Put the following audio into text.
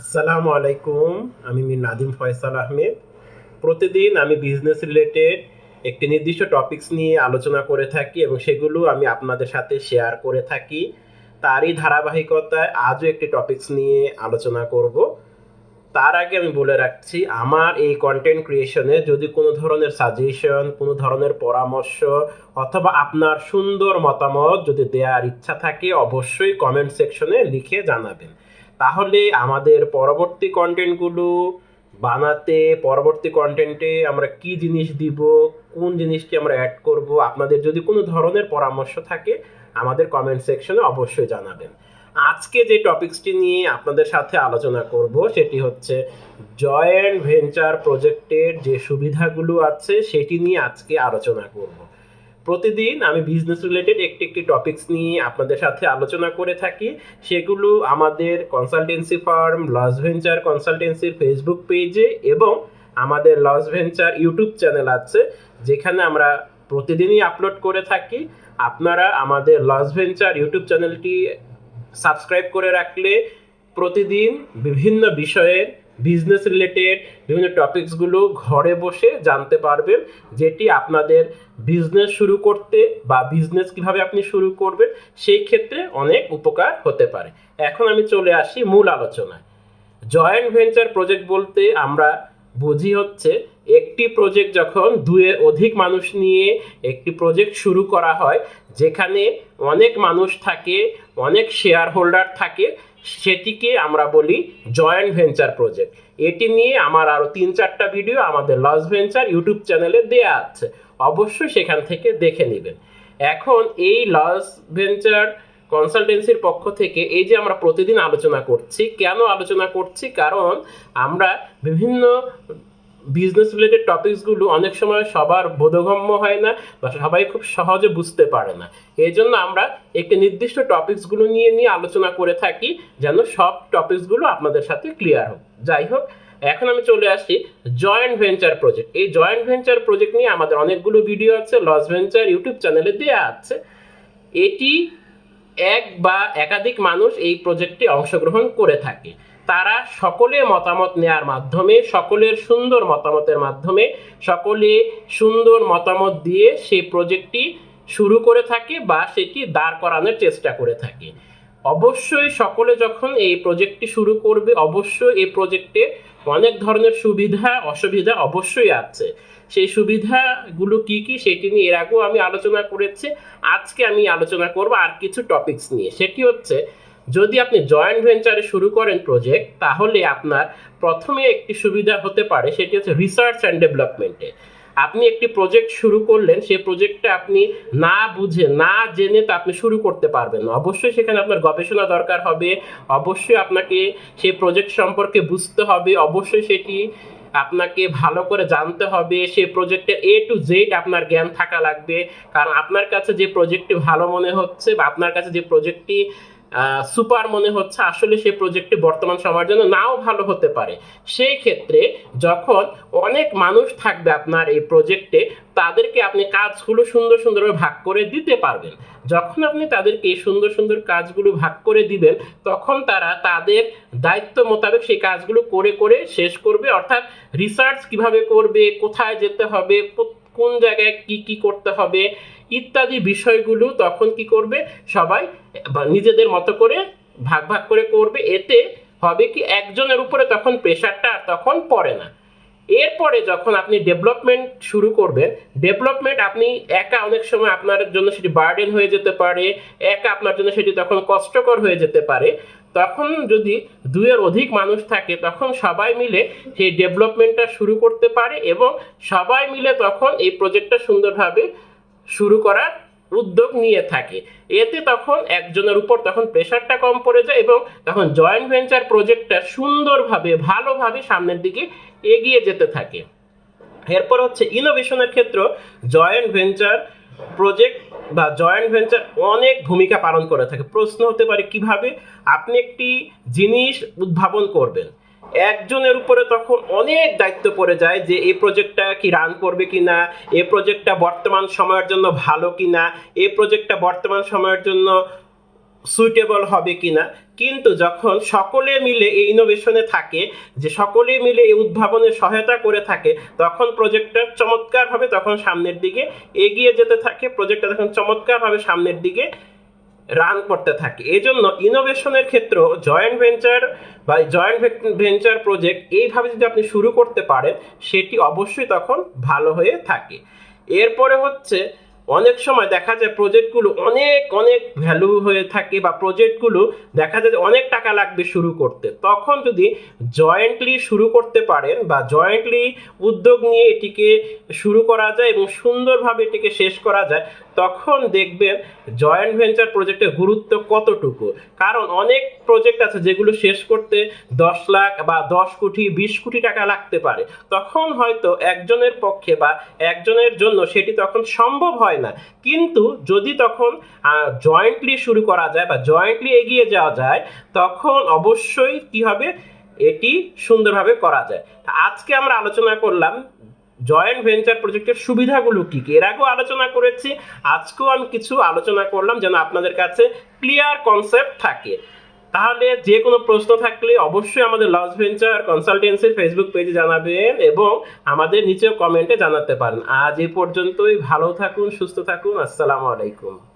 আসসালামু আলাইকুম, আমি মির নাদিম ফয়সাল আহমেদ। প্রতিদিন আমি বিজনেস রিলেটেড একটি নির্দিষ্ট টপিকস নিয়ে আলোচনা করে থাকি এবং সেগুলো আমি আপনাদের সাথে শেয়ার করে থাকি। তারই ধারাবাহিকতায় আজও একটি টপিকস নিয়ে আলোচনা করব। তার আগে আমি বলে রাখছি, আমার এই কন্টেন্ট ক্রিয়েশনে যদি কোনো ধরনের সাজেশন কোনো ধরনের পরামর্শ অথবা আপনার সুন্দর মতামত যদি দেওয়ার ইচ্ছা থাকে, অবশ্যই কমেন্ট সেকশনে লিখে জানাবেন। তাহলে আমাদের পরবর্তী কন্টেন্টগুলো বানাতে, পরবর্তী কন্টেন্টে আমরা কি জিনিস দিব, কোন জিনিসটি আমরা অ্যাড করব, আপনাদের যদি কোনো ধরনের পরামর্শ থাকে, আমাদের কমেন্ট সেকশনে অবশ্যই জানাবেন। আজকে যে টপিকসটি নিয়ে আপনাদের সাথে আলোচনা করব, সেটি হচ্ছে জয়েন্ট ভেঞ্চার প্রজেক্টের যে সুবিধাগুলো আছে, সেটি নিয়ে আজকে আলোচনা করব। প্রতিদিন আমি বিজনেস রিলেটেড একটি একটি টপিকস নিয়ে আপনাদের সাথে আলোচনা করে থাকি। সেগুলো আমাদের কনসালটেন্সি ফার্ম লস ভেঞ্চার কনসালটেন্সির ফেসবুক পেজে এবং আমাদের লস ভেঞ্চার ইউটিউব চ্যানেল আছে, যেখানে আমরা প্রতিদিনই আপলোড করে থাকি। আপনারা আমাদের লস ভেঞ্চার ইউটিউব চ্যানেলটি সাবস্ক্রাইব করে রাখলে প্রতিদিন বিভিন্ন বিষয়ের বিজনেস রিলেটেড বিভিন্ন টপিকসগুলো ঘরে বসে জানতে পারবেন, যেটি আপনাদের বিজনেস শুরু করতে বা বিজনেস কীভাবে আপনি শুরু করবেন, সেই ক্ষেত্রে অনেক উপকার হতে পারে। এখন আমি চলে আসি মূল আলোচনায়। জয়েন্ট ভেঞ্চার প্রজেক্ট বলতে আমরা বুঝি হচ্ছে, একটি প্রজেক্ট যখন দুয়ের অধিক মানুষ নিয়ে একটি প্রজেক্ট শুরু করা হয়, যেখানে অনেক মানুষ থাকে, অনেক শেয়ার হোল্ডার থাকে সেটিকে আমরা বলি জয়েন্ট ভেঞ্চার প্রজেক্ট এটি নিয়ে আমার আরও তিন চারটা ভিডিও আমাদের লস ভেঞ্চার ইউটিউব চ্যানেলে দেয়া আছে। অবশ্যই সেখান থেকে দেখে নেবেন। এখন এই লস ভেঞ্চার কনসালটেন্সির পক্ষ থেকে এই যে আমরা প্রতিদিন আলোচনা করছি, কেন আলোচনা করছি? কারণ আমরা বিভিন্ন বিজনেস রিলেটেড টপিকসগুলো অনেক সময় সবার বোধগম্য হয় না বা সবাই খুব সহজে বুঝতে পারে না। এই জন্য আমরা একটি নির্দিষ্ট টপিকসগুলো নিয়ে নিয়ে আলোচনা করে থাকি যেন সব টপিকসগুলো আপনাদের সাথে ক্লিয়ার হোক। যাই হোক, এখন আমি চলে আসি জয়েন্ট ভেঞ্চার প্রজেক্ট এই জয়েন্ট ভেঞ্চার প্রজেক্ট নিয়ে আমাদের অনেকগুলো ভিডিও আছে লস ভেঞ্চার ইউটিউব চ্যানেলে দেওয়া আছে। এটি এক বা একাধিক মানুষ এই প্রজেক্টে অংশগ্রহণ করে থাকে। তারা সকলে মতামত নেয়ার মাধ্যমে, সকলের সুন্দর মতামতের মাধ্যমে, সকলে সুন্দর মতামত দিয়ে সেই প্রজেক্টটি শুরু করে থাকে বা সেটি দাঁড় করানোর চেষ্টা করে থাকে। অবশ্যই সকলে যখন এই প্রজেক্টটি শুরু করবে, অবশ্যই এই প্রজেক্টে অনেক ধরনের সুবিধা, অসুবিধা অবশ্যই আছে। সেই সুবিধাগুলো কি কি সেটি নিয়ে এর আগেও আমি আলোচনা করেছি। আজকে আমি আলোচনা করব আর কিছু টপিকস নিয়ে। সেটি হচ্ছে যদি আপনি জয়েন্ট ভেঞ্চারে শুরু করেন প্রজেক্ট তাহলে আপনার প্রথমে একটি সুবিধা হতে পারে, সেটি হচ্ছে রিসার্চ অ্যান্ড ডেভেলপমেন্টে আপনি একটি প্রজেক্ট শুরু করলেন সেই প্রজেক্টটা আপনি না বুঝে, না জেনে তা আপনি শুরু করতে পারবেন না। অবশ্যই সেখানে আপনার গবেষণা দরকার হবে, অবশ্যই আপনাকে সেই প্রজেক্ট সম্পর্কে বুঝতে হবে, অবশ্যই সেটি আপনাকে ভালো করে জানতে হবে সেই প্রজেক্টের এ টু জেড আপনার জ্ঞান থাকা লাগবে। কারণ আপনার কাছে যে প্রজেক্টটি ভালো মনে হচ্ছে বা আপনার কাছে যে প্রজেক্টটি সুপার মনে হচ্ছে আসলে সেই প্রজেক্টটি বর্তমান সময়ের জন্য নাও ভালো হতে পারে। সেই ক্ষেত্রে যখন অনেক মানুষ থাকবে আপনার এই প্রজেক্টে তাদেরকে আপনি কাজগুলো সুন্দর সুন্দরভাবে ভাগ করে দিতে পারবেন। যখন আপনি তাদেরকে সুন্দর সুন্দর কাজগুলো ভাগ করে দিবেন, তখন তারা তাদের দায়িত্ব মোতাবেক সেই কাজগুলো করে করে শেষ করবে। অর্থাৎ রিসার্চ কীভাবে করবে, কোথায় যেতে হবে কোন জায়গায় কি কি করতে হবে ইত্যাদি বিষয়গুলো তখন কি করবে? সবাই নিজেদের মতো করে ভাগ ভাগ করে করবে। এতে হবে কি একজনের উপরে তখন প্রেশারটা আর তখন পড়ে না। এরপরে যখন আপনি ডেভেলপমেন্ট শুরু করবেন ডেভেলপমেন্ট আপনি একা অনেক সময় আপনার জন্য সেটি বার্ডেন হয়ে যেতে পারে, একা আপনার জন্য সেটি তখন কষ্টকর হয়ে যেতে পারে। তখন যদি দুইয়ের অধিক মানুষ থাকে, তখন সবাই মিলে সেই ডেভেলপমেন্টটা শুরু করতে পারে এবং সবাই মিলে তখন এই প্রজেক্টটা সুন্দরভাবে শুরু করার উদ্যোগ নিয়ে থাকে। এতে তখন একজনের উপর তখন প্রেশারটা কম পড়ে যায় এবং তখন জয়েন্ট ভেঞ্চার প্রজেক্টটা সুন্দরভাবে, ভালোভাবে সামনের দিকে এগিয়ে যেতে থাকে। এরপর হচ্ছে ইনোভেশনের ক্ষেত্র জয়েন্ট ভেঞ্চার প্রজেক্ট বা জয়েন্ট ভেঞ্চার অনেক ভূমিকা পালন করে থাকে। প্রশ্ন হতে পারে কীভাবে আপনি একটি জিনিস উদ্ভাবন করবেন? একজনের উপরে তখন অনেক দায়িত্ব পড়ে যায় যে এই প্রজেক্টটা কি রান করবে কি না এই প্রজেক্টটা বর্তমান সময়ের জন্য ভালো কি না এই প্রজেক্টটা বর্তমান সময়ের জন্য সুইটেবল হবে কি না কিন্তু যখন সকলে মিলে এই ইনোভেশনে থাকে, যে সকলে মিলে এই উদ্ভাবনে সহায়তা করে থাকে, তখন প্রজেক্টটা চমৎকারভাবে তখন সামনের দিকে এগিয়ে যেতে থাকে প্রজেক্টটা তখন চমৎকারভাবে সামনের দিকে রান করতে থাকে। এই জন্য ইনোভেশনের ক্ষেত্রেও জয়েন্ট ভেঞ্চার বা জয়েন্ট ভেঞ্চার প্রজেক্ট এইভাবে যদি আপনি শুরু করতে পারেন, সেটি অবশ্যই তখন ভালো হয়ে থাকে। এরপরে হচ্ছে অনেক সময় দেখা যায় প্রজেক্টগুলো অনেক অনেক ভ্যালু হয়ে থাকে বা প্রজেক্টগুলো দেখা যায় অনেক টাকা লাগবে শুরু করতে। তখন যদি জয়েন্টলি শুরু করতে পারেন বা জয়েন্টলি উদ্যোগ নিয়ে এটিকে শুরু করা যায় এবং সুন্দরভাবে এটিকে শেষ করা যায়, তখন দেখবেন জয়েন্ট ভেঞ্চার প্রজেক্টের গুরুত্ব কতটুকু। কারণ অনেক প্রজেক্ট আছে যেগুলো শেষ করতে দশ লাখ বা দশ কোটি, বিশ কোটি টাকা লাগতে পারে। তখন হয়তো একজনের পক্ষে বা একজনের জন্য সেটি তখন সম্ভব হয় না। কিন্তু যদি তখন জয়েন্টলি শুরু করা যায় বা জয়েন্টলি এগিয়ে যাওয়া যায়, তখন অবশ্যই কি হবে? এটি সুন্দরভাবে করা যায়। আজকে আমরা আলোচনা করলাম জয়েন্ট ভেঞ্চার প্রজেক্টের সুবিধাগুলো কি কি? এর আগেও আলোচনা করেছি, আজকেও আমি কিছু আলোচনা করলাম যেন আপনাদের কাছে ক্লিয়ার কনসেপ্ট থাকে। তাহলে যে কোনো প্রশ্ন থাকলে অবশ্যই আমাদের লস ভেঞ্চার কনসালটেন্সির ফেসবুক পেজে জানাবেন এবং আমাদের নিচেও কমেন্টে জানাতে পারেন। আজ এ পর্যন্তই। ভালো থাকুন, সুস্থ থাকুন। আসসালামু আলাইকুম।